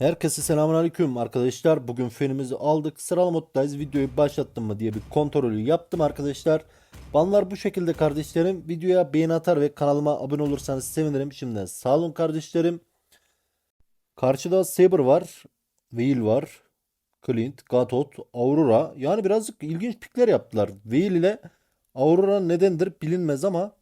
Herkese selamünaleyküm arkadaşlar. Bugün fenimizi aldık. Sıralı moddayız. Videoyu başlattım mı diye bir kontrolü yaptım arkadaşlar. Banlar bu şekilde kardeşlerim. Videoya beğeni atar ve kanalıma abone olursanız sevinirim. Şimdiden sağ olun kardeşlerim. Karşıda Saber var. Veil var. Clint, Gatot, Aurora. Yani birazcık ilginç pikler yaptılar. Veil ile Aurora nedendir bilinmez ama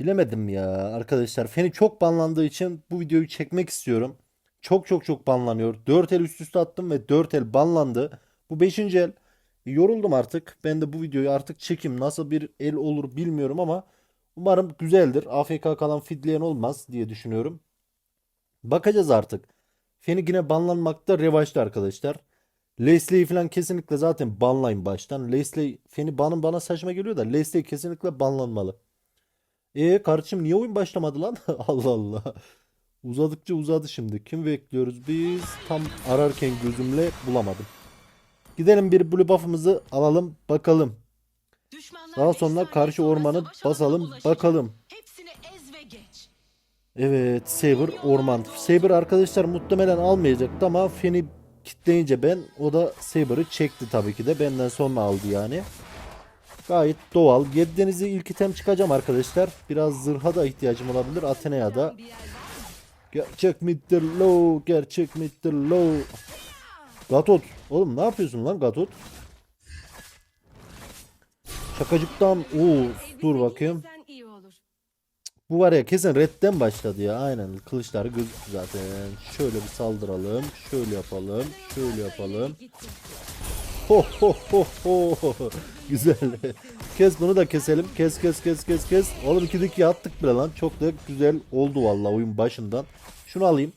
bilemedim ya arkadaşlar. Feni çok banlandığı için bu videoyu çekmek istiyorum. Çok çok çok banlanıyor. 4 el üst üste attım ve 4 el banlandı. Bu 5. el. Yoruldum artık. Ben de bu videoyu artık çekeyim. Nasıl bir el olur bilmiyorum ama umarım güzeldir. AFK kalan fidleyen olmaz diye düşünüyorum. Bakacağız artık. Feni yine banlanmakta revaçta arkadaşlar. Leslie'yi falan kesinlikle zaten banlayın baştan. Leslie Feni banın bana saçma geliyor da Leslie kesinlikle banlanmalı. E kardeşim niye oyun başlamadı lan? Allah Allah. Uzadıkça uzadı şimdi. Kim bekliyoruz biz? Tam ararken gözümle bulamadım. Gidelim bir blue buff'ımızı alalım bakalım. Daha sonra karşı ormanı basalım bakalım. Evet Saber orman. Saber arkadaşlar muhtemelen almayacaktı ama Feni kitleyince ben o da Saber'ı çekti tabii ki de. Benden sonra aldı yani. Gayet doğal. Yedidenizi ilk item çıkacağım arkadaşlar. Biraz zırha da ihtiyacım olabilir. Athena'ya da. Gerçek midir low? Gerçek midir low? Gatot. Oğlum ne yapıyorsun lan Gatot? Şakacıktan. Oo, dur bakayım. Bu var ya kesin redden başladı ya. Aynen kılıçları gözüktü zaten. Şöyle bir saldıralım. Şöyle yapalım. Şöyle yapalım. Güzel. Kes bunu da keselim. Kes kes kes kes kes. Oğlum 2'de 2 attık bile lan. Çok da güzel oldu vallahi oyun başından. Şunu alayım.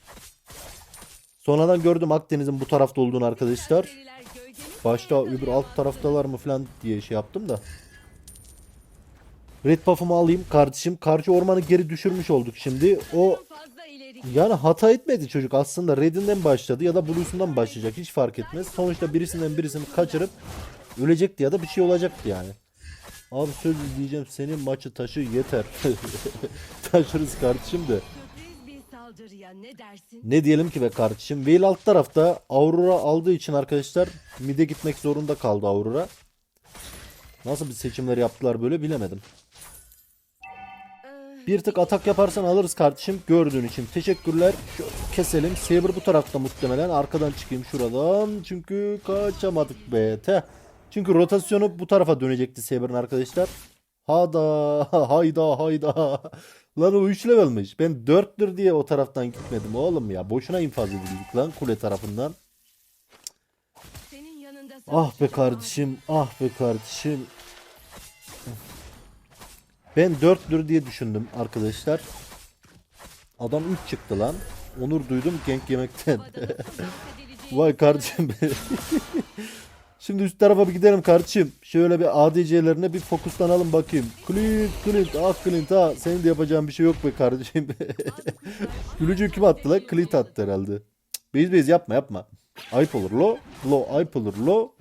Sonradan gördüm Akdeniz'in bu tarafta olduğunu arkadaşlar. Başta öbür alt taraftalar mı falan diye şey yaptım da. Red buff'ımı alayım kardeşim. Karşı ormanı geri düşürmüş olduk şimdi. O. yani hata etmedi çocuk aslında. Red'inden başladı ya da Blue'sundan başlayacak. Hiç fark etmez. Sonuçta birisinden birisini kaçırıp ölecekti ya da bir şey olacaktı yani. Abi söz diyeceğim senin maçı taşı yeter. Taşırız kardeşim de. Ne diyelim ki be kardeşim. Veil alt tarafta Aurora aldığı için arkadaşlar mid'e gitmek zorunda kaldı Aurora. Nasıl bir seçimler yaptılar böyle bilemedim. Bir tık atak yaparsan alırız kardeşim. Gördüğün için teşekkürler. Şöyle keselim. Saber bu tarafta muhtemelen. Arkadan çıkayım şuradan. Çünkü kaçamadık be. Teh. Çünkü rotasyonu bu tarafa dönecekti Saber'ın arkadaşlar. Hada hayda hayda. Lan o 3 levelmiş. Ben 4'tür diye o taraftan gitmedim oğlum ya. Boşuna infaz edildik lan kule tarafından. Ah be kardeşim, ah be kardeşim. Ben 4'tür diye düşündüm arkadaşlar. Adam 3 çıktı lan. Onur duydum genk yemekten. Vay kardeşim. Şimdi üst tarafa bir gidelim kardeşim. Şöyle bir ADC'lerine bir fokuslanalım bakayım. Clint, Clint, ah Clint ha. Senin de yapacağın bir şey yok be kardeşim. Gülücüğü kim attı lan? Clint attı herhalde. Bez bez yapma yapma. Ayıp olur lo. Lo ayıp olur lo.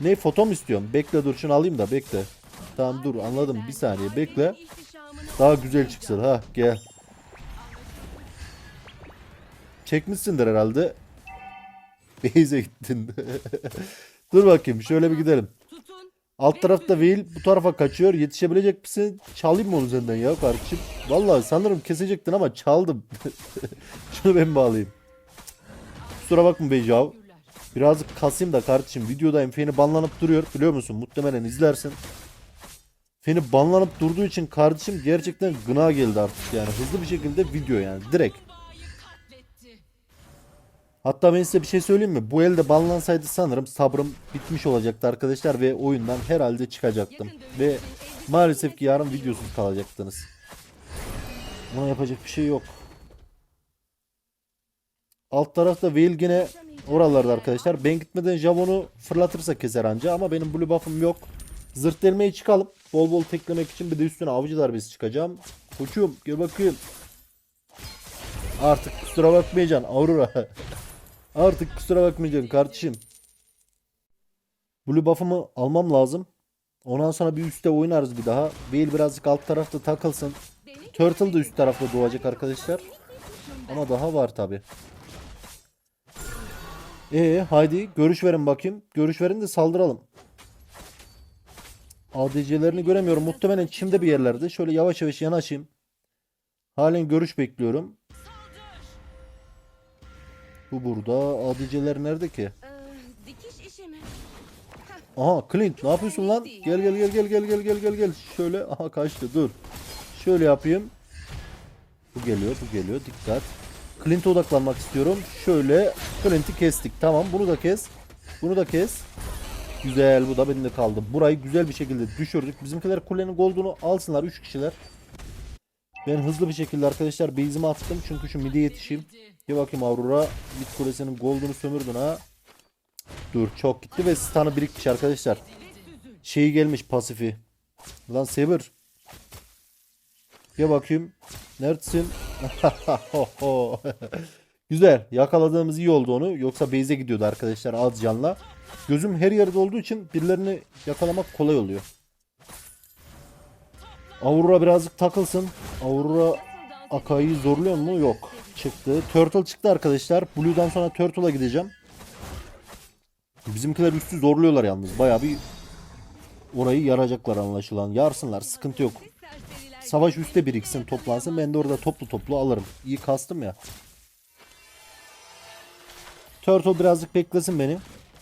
Ne foto mu istiyorsun? Bekle dur şunu alayım da bekle. Tamam dur anladım bir saniye bekle. Daha güzel çıksın ha gel. Çekmişsindir herhalde. Beyze gittin. Dur bakayım şöyle bir gidelim. Alt tarafta Veil bu tarafa kaçıyor. Yetişebilecek misin? Çalayım mı onu senden ya kardeşim? Vallahi sanırım kesecektin ama çaldım. Şunu ben bağlayayım. Kusura bakma Beycav. Birazcık kasayım da kardeşim. Videodayım. Feni banlanıp duruyor. Biliyor musun? Muhtemelen izlersin. Feni banlanıp durduğu için kardeşim gerçekten gına geldi artık yani. Hızlı bir şekilde video yani. Direkt. Hatta ben size bir şey söyleyeyim mi? Bu elde banlansaydı sanırım sabrım bitmiş olacaktı arkadaşlar ve oyundan herhalde çıkacaktım. Ve maalesef ki yarın videosuz kalacaktınız. Buna yapacak bir şey yok. Alt tarafta Veil yine oralarda arkadaşlar. Ben gitmeden Javon'u fırlatırsa keser anca ama benim blue buff'ım yok. Zırt delmeye çıkalım. Bol bol teklemek için bir de üstüne avcı darbesi çıkacağım. Koçum gel bakayım. Artık kusura bakmayacaksın Aurora. Artık kusura bakmayacaksın kardeşim. Blue buff'ımı almam lazım. Ondan sonra bir üstte oynarız bir daha. Veil birazcık alt tarafta takılsın. Turtle da üst tarafta doğacak arkadaşlar. Ama daha var tabi. E haydi görüş verin bakayım. Görüş verin de saldıralım. ADC'lerini göremiyorum. Muhtemelen çimde bir yerlerde. Şöyle yavaş yavaş yanaşayım. Halen görüş bekliyorum. Bu burada. ADC'ler nerede ki? Aha Clint ne yapıyorsun lan? Gel gel gel gel gel gel gel gel gel. Şöyle aha kaçtı dur. Şöyle yapayım. Bu geliyor bu geliyor dikkat. Clint'e odaklanmak istiyorum. Şöyle Clint'i kestik. Tamam bunu da kes. Bunu da kes. Güzel bu da bende kaldı. Burayı güzel bir şekilde düşürdük. Bizimkiler kulenin golduğunu alsınlar 3 kişiler. Ben hızlı bir şekilde arkadaşlar base'imi attım. Çünkü şu mide yetişeyim. Bir bakayım Aurora mid kulesinin golduğunu sömürdün ha. Dur çok gitti ve stun'ı birikmiş arkadaşlar. Şeyi gelmiş pasifi. Lan Saber. Gel bakayım. Neredesin? Güzel. Yakaladığımız iyi oldu onu. Yoksa base'e gidiyordu arkadaşlar az canla. Gözüm her yerde olduğu için birilerini yakalamak kolay oluyor. Aurora birazcık takılsın. Aurora Akai'yi zorluyor mu? Yok. Çıktı. Turtle çıktı arkadaşlar. Blue'dan sonra Turtle'a gideceğim. Bizimkiler üstü zorluyorlar yalnız. Bayağı bir orayı yaracaklar anlaşılan. Yarsınlar. Sıkıntı yok. Savaş üstte biriksin toplansın. Ben de orada toplu toplu alırım. İyi kastım ya. Turtle birazcık beklesin beni.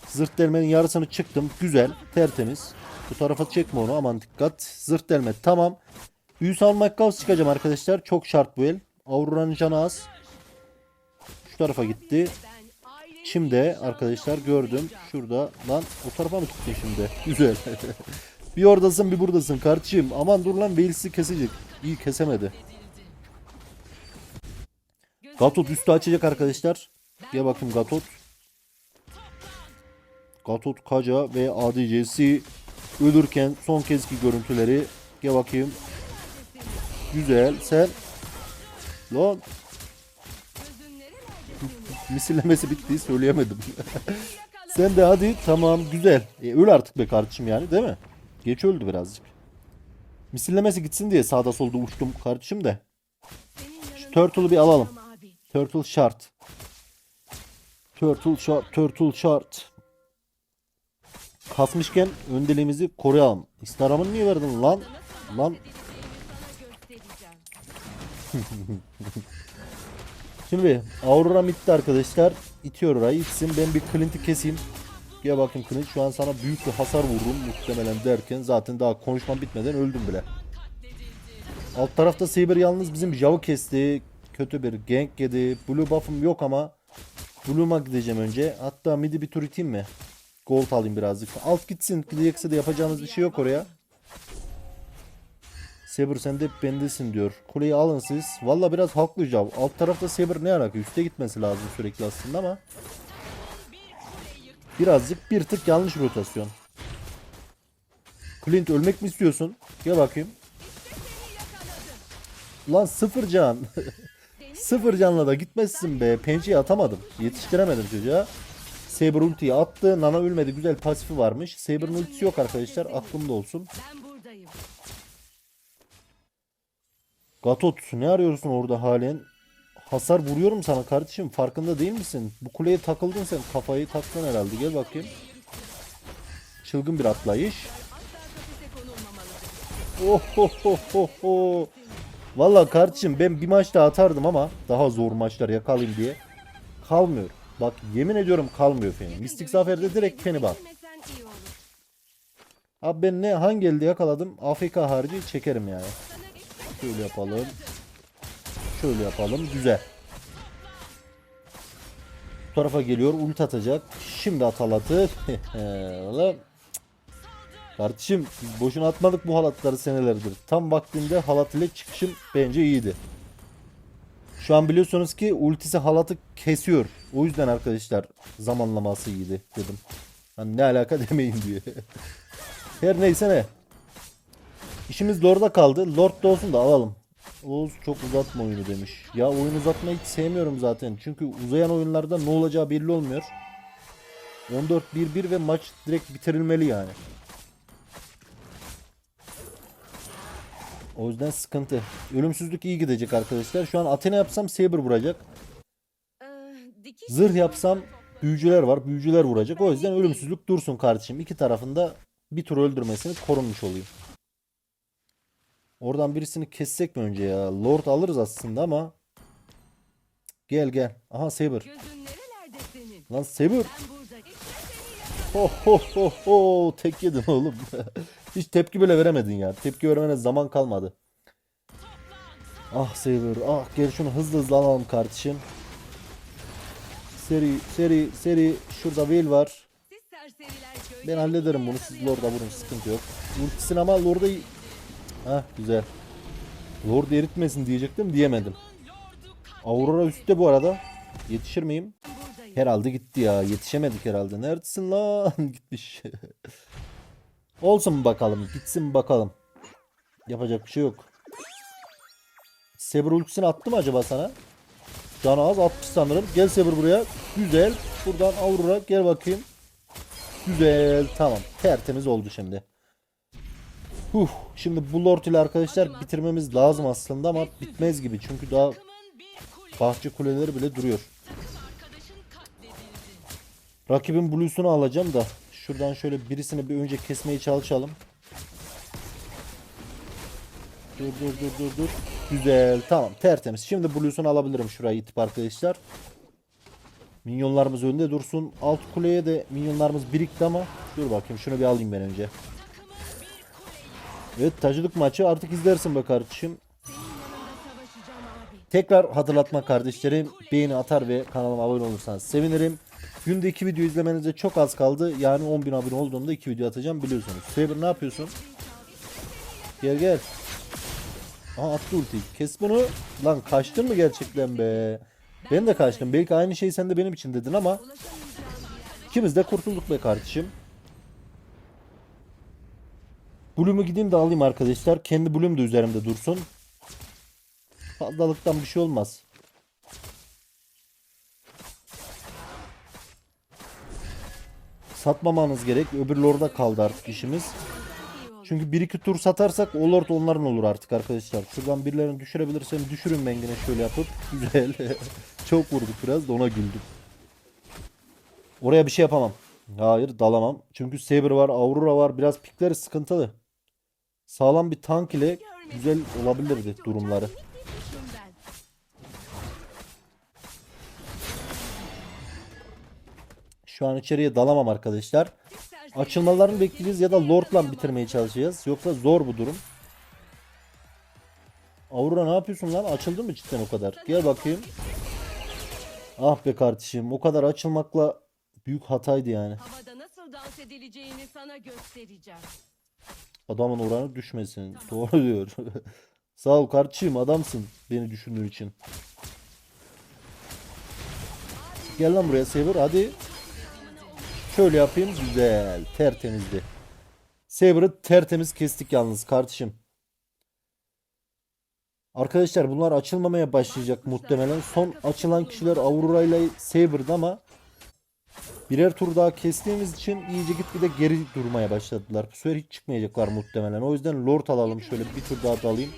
Zırt delmenin yarısını çıktım. Güzel. Tertemiz. Bu tarafa çekme onu. Aman dikkat. Zırt delme. Tamam. Büyü salmak kaos çıkacağım arkadaşlar. Çok şart bu el. Aurora'nın canı az. Şu tarafa gitti. Şimdi arkadaşlar gördüm. Şurada lan o tarafa mı gittin şimdi? Güzel. bir oradasın bir buradasın kardeşim. Aman dur lan Wales'i kesecek. İyi kesemedi. Gatot üstü açacak arkadaşlar. Gel bakayım Gatot. Gatot Kaca ve ADC'si ölürken son kezki görüntüleri. Gel bakayım. Güzel. Sen Lan misillemesi bitti söyleyemedim. Sen de hadi tamam güzel. E, öl artık be kardeşim yani değil mi? Geç öldü birazcık. Misillemesi gitsin diye sağda solda uçtum kardeşim de. Yanında Turtle'ı bir alalım. Turtle şart. Turtle şart. Turtle şart. Kasmışken öndeliğimizi koruyalım. İstaramını niye verdin lan? Lan şimdi Aurora bitti arkadaşlar. İtiyor orayı. İtsin ben bir Clint'i keseyim. Gel bakayım Clint şu an sana büyük bir hasar vururum muhtemelen derken zaten daha konuşmam bitmeden öldüm bile. Alt tarafta Saber yalnız bizim Jav'ı kesti. Kötü bir gank yedi. Blue buff'ım yok ama Blue'uma gideceğim önce. Hatta midi bir tur iteyim mi? Gold alayım birazcık. Alt gitsin. Gidecekse de yapacağımız bir şey yok oraya. Saber sen de bendesin diyor. Kuleyi alın siz. Valla biraz haklı Jav. Alt tarafta Saber ne alaka? Üste gitmesi lazım sürekli aslında ama. Birazcık bir tık yanlış rotasyon. Clint ölmek mi istiyorsun? Gel bakayım. Lan sıfır can. sıfır canla da gitmezsin be. Pençeyi atamadım. Yetiştiremedim çocuğa. Saber ultiyi attı. Nana ölmedi. Güzel pasifi varmış. Saber'ın ultisi yok arkadaşlar. Aklımda olsun. Gatot ne arıyorsun orada halen? Hasar vuruyorum sana kardeşim. Farkında değil misin? Bu kuleye takıldın sen. Kafayı taktın herhalde. Gel bakayım. Çılgın bir atlayış. Oh ho ho ho ho. Valla kardeşim ben bir maç daha atardım ama daha zor maçlar yakalayayım diye. Kalmıyor. Bak yemin ediyorum kalmıyor Feni. Mistik Zafer'de direkt Feni bak. Abi ben ne hangi elde yakaladım? AFK harici çekerim yani. Şöyle yapalım. Şöyle yapalım. Güzel. Bu tarafa geliyor. Ult atacak. Şimdi ataladı. Kardeşim biz boşuna atmadık bu halatları senelerdir. Tam vaktinde halat ile çıkışım bence iyiydi. Şu an biliyorsunuz ki ultisi halatı kesiyor. O yüzden arkadaşlar zamanlaması iyiydi dedim. Hani ne alaka demeyin diye. Her neyse ne. İşimiz Lord'a kaldı. Lord da olsun da alalım. Oğuz çok uzatma oyunu demiş. Ya oyun uzatmayı hiç sevmiyorum zaten. Çünkü uzayan oyunlarda ne olacağı belli olmuyor. 14-1-1 ve maç direkt bitirilmeli yani. O yüzden sıkıntı. Ölümsüzlük iyi gidecek arkadaşlar. Şu an Athena yapsam Saber vuracak. Zırh yapsam büyücüler var. Büyücüler vuracak. O yüzden ölümsüzlük dursun kardeşim. İki tarafında bir tur öldürmesini korunmuş olayım. Oradan birisini kessek mi önce ya? Lord alırız aslında ama. Gel gel. Aha Saber. Lan Saber. Ho ho ho. Tek yedin oğlum. Hiç tepki bile veremedin ya. Tepki vermene zaman kalmadı. Ah Saber. Ah gel şunu hızlı hızlı alalım kardeşim. Seri seri seri. Şurada Veil var. Ben hallederim bunu. Siz Lord'a vurun. Sıkıntı yok. Ultisini ama Lord'a... Hah güzel. Lord eritmesin diyecektim. Diyemedim. Aurora üstte bu arada. Yetişir miyim? Herhalde gitti ya. Yetişemedik herhalde. Neredesin lan? Gitmiş. Olsun bakalım. Gitsin bakalım. Yapacak bir şey yok. Saber ultisini attı mı acaba sana? Canı az atmış sanırım. Gel Saber buraya. Güzel. Buradan Aurora gel bakayım. Güzel. Tamam. Tertemiz oldu şimdi. Huh. Şimdi bu Lord ile arkadaşlar bitirmemiz lazım aslında ama bitmez gibi. Çünkü daha bahçe kuleleri bile duruyor. Rakibin blues'unu alacağım da şuradan şöyle birisini bir önce kesmeye çalışalım. Dur dur dur dur dur. Güzel tamam tertemiz. Şimdi blues'unu alabilirim şurayı itip arkadaşlar. Minyonlarımız önde dursun. Alt kuleye de minyonlarımız birikti ama dur bakayım şunu bir alayım ben önce. Evet taşıdık maçı artık izlersin be kardeşim. Tekrar hatırlatma kardeşlerim. Beğeni atar ve kanalıma abone olursanız sevinirim. Günde iki video izlemenize çok az kaldı. Yani 10.000 abone olduğumda iki video atacağım biliyorsunuz. Saber ne yapıyorsun? Gel gel. Aha attı ultiyi. Kes bunu. Lan kaçtın mı gerçekten be? Ben de kaçtım. Belki aynı şey sen de benim için dedin ama ikimiz de kurtulduk be kardeşim. Bloom'u gideyim de alayım arkadaşlar. Kendi Bloom da üzerimde dursun. Fazlalıktan bir şey olmaz. Satmamanız gerek. Öbür lorda kaldı artık işimiz. Çünkü bir iki tur satarsak o lord onların olur artık arkadaşlar. Şuradan birilerini düşürebilirsem düşürün ben yine şöyle yapıp. Güzel. Çok vurduk biraz da ona güldüm. Oraya bir şey yapamam. Hayır dalamam. Çünkü Saber var, Aurora var. Biraz pikleri sıkıntılı. Sağlam bir tank ile güzel olabilirdi durumları. Şu an içeriye dalamam arkadaşlar. Açılmalarını bekleyeceğiz ya da Lord'la bitirmeye çalışacağız. Yoksa zor bu durum. Aurora ne yapıyorsun lan? Açıldı mı cidden o kadar? Gel bakayım. Ah be kardeşim o kadar açılmakla büyük hataydı yani. Havada nasıl dans edileceğini sana göstereceğim. Adamın oranı düşmesin. Doğru diyor. Sağ ol kardeşim adamsın beni düşündüğün için. Gel lan buraya Saber hadi. Şöyle yapayım güzel tertemizdi. Saber'ı tertemiz kestik yalnız kardeşim. Arkadaşlar bunlar açılmamaya başlayacak muhtemelen. Son açılan kişiler Aurora ile Saber'dı ama birer tur daha kestiğimiz için iyice gitgide geri durmaya başladılar. Bu sefer hiç çıkmayacaklar muhtemelen. O yüzden Lord alalım şöyle bir tur daha dalayım.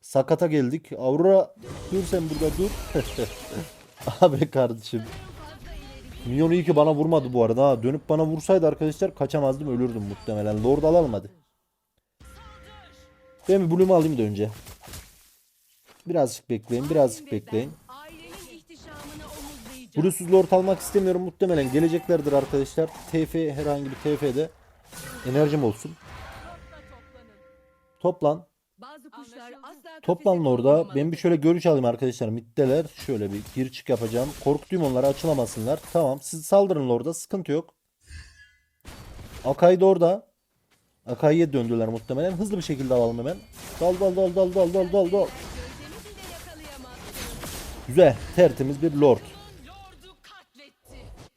Sakata geldik. Aurora dur sen burada dur. Abi kardeşim. Minyon iyi ki bana vurmadı bu arada. Ha. Dönüp bana vursaydı arkadaşlar kaçamazdım ölürdüm muhtemelen. Lord alalım hadi. Ben bir Bloom'u alayım da önce. Birazcık bekleyin birazcık bekleyin. Bluesuz Lord almak istemiyorum muhtemelen geleceklerdir arkadaşlar. TF herhangi bir TF'de enerjim olsun. Toplan. Bazı kuşlar asla Toplanın orada. Ben bir şöyle görüş alayım arkadaşlar. Middeler. Şöyle bir gir çık yapacağım. Korkutayım onları açılamasınlar. Tamam. Siz saldırın orada. Sıkıntı yok. Akai de orada. Akai'ye döndüler muhtemelen. Hızlı bir şekilde alalım hemen. Dal dal dal dal dal dal dal dal. Güzel. Tertemiz bir lord.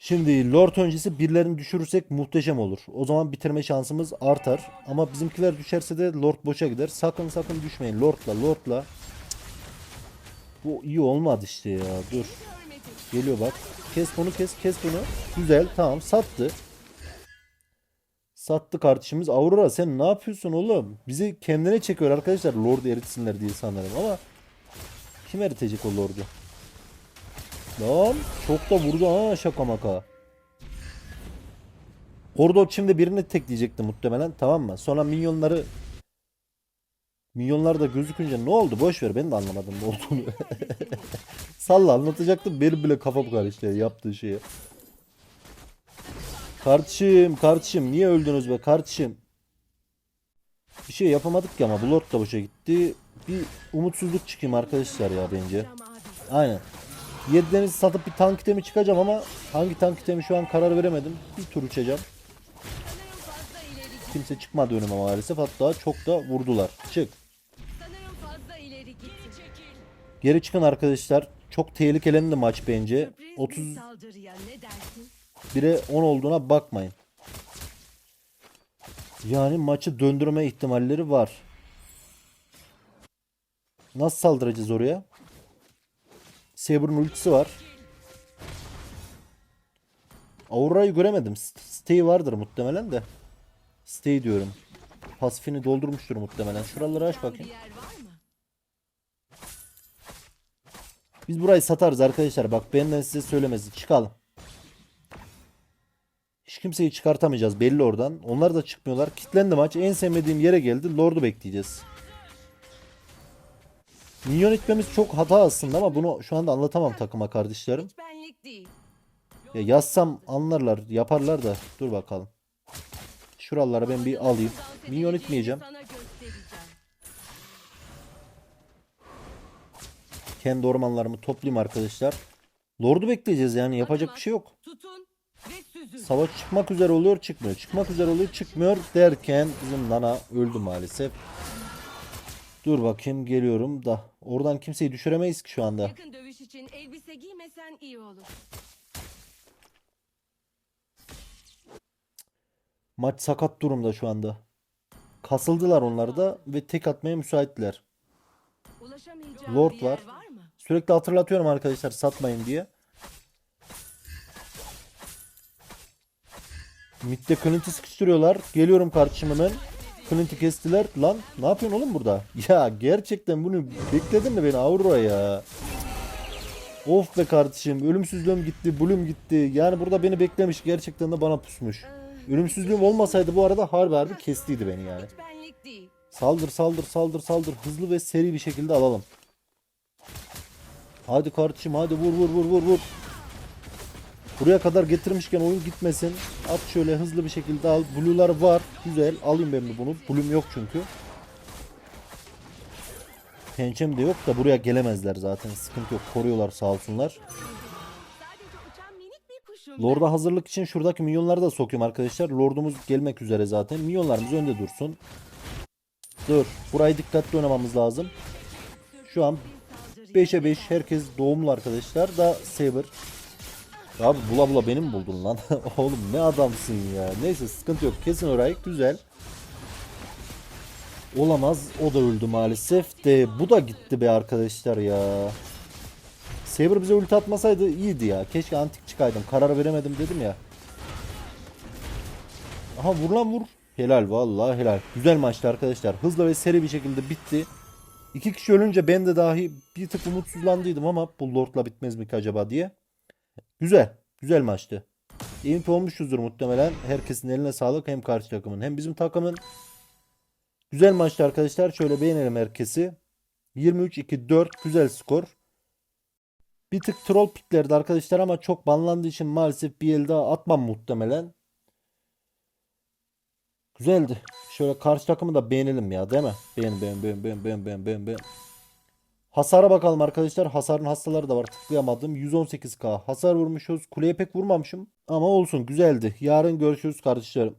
Şimdi Lord öncesi birilerini düşürürsek muhteşem olur. O zaman bitirme şansımız artar. Ama bizimkiler düşerse de Lord boşa gider. Sakın sakın düşmeyin. Lord'la Lord'la. Bu iyi olmadı işte ya. Dur. Geliyor bak. Kes bunu kes kes bunu. Güzel tamam sattı. Sattı kardeşimiz. Aurora sen ne yapıyorsun oğlum? Bizi kendine çekiyor arkadaşlar. Lord'u eritsinler diye sanırım ama kim eritecek o Lord'u? Lan çok da vurdu ha şaka maka. Orada şimdi birini tekleyecekti muhtemelen tamam mı? Sonra minyonları minyonlar da gözükünce ne oldu? Boş ver ben de anlamadım ne olduğunu. Salla anlatacaktım benim bile kafam karıştı ya, yaptığı şeye. Kardeşim kardeşim niye öldünüz be kardeşim? Bir şey yapamadık ki ama bu lord da boşa gitti. Bir umutsuzluk çıkayım arkadaşlar ya bence. Aynen. 7 deniz satıp bir tank itemi çıkacağım ama hangi tank itemi şu an karar veremedim. Bir tur uçacağım. Kimse çıkmadı önüme maalesef. Hatta çok da vurdular. Çık. Geri çıkın arkadaşlar. Çok tehlikelendi maç bence. Sürpriz 30 bir saldırıya ne dersin? 1'e 10 olduğuna bakmayın. Yani maçı döndürme ihtimalleri var. Nasıl saldıracağız oraya? Saber'ın ultisi var. Aurora'yı göremedim. Stay vardır muhtemelen de. Stay diyorum. Pasifini doldurmuştur muhtemelen. Şuraları aç bakayım. Biz burayı satarız arkadaşlar. Bak benden size söylemesi. Çıkalım. Hiç kimseyi çıkartamayacağız belli oradan. Onlar da çıkmıyorlar. Kitlendi maç. En sevmediğim yere geldi. Lord'u bekleyeceğiz. Minyon itmemiz çok hata aslında ama bunu şu anda anlatamam takıma kardeşlerim. Ya yazsam anlarlar, yaparlar da. Dur bakalım. Şuralara ben bir alayım. Minyon itmeyeceğim. Kendi ormanlarımı toplayayım arkadaşlar. Lord'u bekleyeceğiz yani. Yapacak bir şey yok. Savaş çıkmak üzere oluyor çıkmıyor. Çıkmak üzere oluyor çıkmıyor derken bizim Nana öldü maalesef. Dur bakayım geliyorum da. Oradan kimseyi düşüremeyiz ki şu anda. Yakın dövüş için elbise giymesen iyi olur. Maç sakat durumda şu anda. Kasıldılar onlar da ve tek atmaya müsaitler. Lord bir yer var. var mı? Sürekli hatırlatıyorum arkadaşlar satmayın diye. Mid'de Clint'i sıkıştırıyorlar. Geliyorum hemen. Clint'i kestiler. Lan ne yapıyorsun oğlum burada? Ya gerçekten bunu bekledin mi beni Aurora ya? Of be kardeşim. Ölümsüzlüğüm gitti. Bloom gitti. Yani burada beni beklemiş. Gerçekten de bana pusmuş. Ölümsüzlüğüm olmasaydı bu arada harbi harbi kestiydi beni yani. Saldır saldır saldır saldır. Hızlı ve seri bir şekilde alalım. Hadi kardeşim hadi vur vur vur vur vur. Buraya kadar getirmişken oyun gitmesin. At şöyle hızlı bir şekilde al. Blue'lar var. Güzel. Alayım ben de bunu. Blue'm yok çünkü. Pençem de yok da buraya gelemezler zaten. Sıkıntı yok. Koruyorlar sağ olsunlar. Lord'a hazırlık için şuradaki minyonları da sokuyorum arkadaşlar. Lord'umuz gelmek üzere zaten. Minyonlarımız önde dursun. Dur. Burayı dikkatli oynamamız lazım. Şu an 5'e 5 herkes doğumlu arkadaşlar da Saber. Abi bula bula beni mi buldun lan? Oğlum ne adamsın ya. Neyse sıkıntı yok. Kesin orayı. Güzel. Olamaz. O da öldü maalesef de bu da gitti be arkadaşlar ya. Saber bize ulti atmasaydı iyiydi ya. Keşke antik çıkaydım. Karar veremedim dedim ya. Aha vur lan vur. Helal vallahi helal. Güzel maçtı arkadaşlar. Hızlı ve seri bir şekilde bitti. İki kişi ölünce ben de dahi bir tık umutsuzlandıydım ama bu Lord'la bitmez mi ki acaba diye. Güzel. Güzel maçtı. MVP olmuşuzdur muhtemelen. Herkesin eline sağlık. Hem karşı takımın hem bizim takımın. Güzel maçtı arkadaşlar. Şöyle beğenelim herkesi. 23-2-4 güzel skor. Bir tık troll piklerdi arkadaşlar ama çok banlandığı için maalesef bir el daha atmam muhtemelen. Güzeldi. Şöyle karşı takımı da beğenelim ya değil mi? Beğen beğen beğen beğen beğen beğen beğen. Hasara bakalım arkadaşlar. Hasarın hastaları da var. Tıklayamadım. 118k hasar vurmuşuz. Kuleye pek vurmamışım. Ama olsun güzeldi. Yarın görüşürüz kardeşlerim.